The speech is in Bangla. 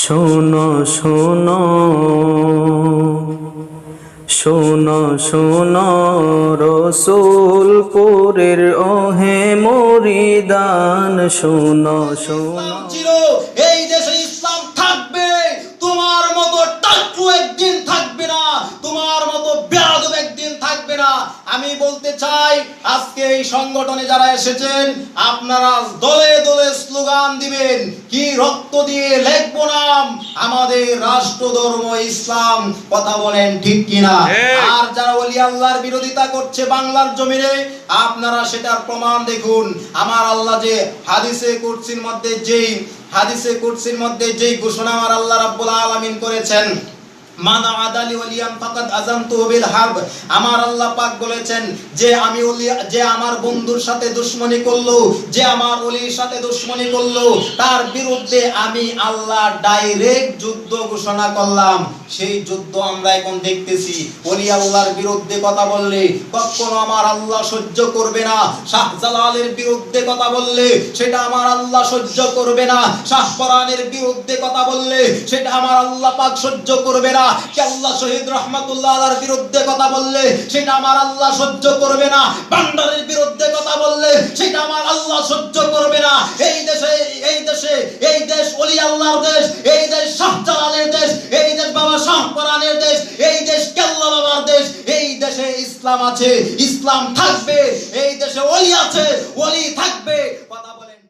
শোনো শোনো শোনো শোনো রসুলপুরের ওহে মরিদান শোনো শোনো। এই দেশে ইসলাম থাকবে। আমি বলতে চাই আজকে এই সংগঠনে যারা এসেছেন আপনারা দলে দলে স্লোগান দিবেন কি রক্ত দিয়ে লেখবো নাম আমাদের রাষ্ট্র ধর্ম ইসলাম কথা বলেন ঠিক কিনা? আর যারা ওলি আল্লাহর বিরোধিতা করছে বাংলার জমিনে আপনারা সেটার প্রমাণ দেখুন। আমার আল্লাহ যে হাদিসে কুরসির মধ্যে যেই হাদিসে কুরসির মধ্যে যেই ঘোষণা আমার আল্লাহ রাব্বুল আলামিন করেছেন মান আমার আল্লাহ ঘোষণা করলাম। সেই যুদ্ধ আমরা এখন দেখতেছি। আল্লাহর বিরুদ্ধে কথা বললে কখনো আমার আল্লাহ সহ্য করবে না। শাহজালালের বিরুদ্ধে কথা বললে সেটা আমার আল্লাহ সহ্য করবে না। শাহপরানের বিরুদ্ধে কথা বললে সেটা আমার আল্লাহ পাক সহ্য করবে না। কেল্লা শহীদ রহমাতুল্লাহ আলার বিরুদ্ধে কথা বললে সেটা আমার আল্লাহ সহ্য করবে না। বান্দারের বিরুদ্ধে কথা বললে সেটা আমার আল্লাহ সহ্য করবে না। এই দেশে এই দেশে, এই দেশ অলি আল্লাহর দেশ, এই দেশ শাহজালালের দেশ, এই দেশ বাবা শাহপরানের দেশ, এই দেশ কেল্লা বাবার দেশ, এই দেশে ইসলাম আছে, ইসলাম থাকবে, এই দেশে অলি আছে, অলি থাকবে। কথা বলেন।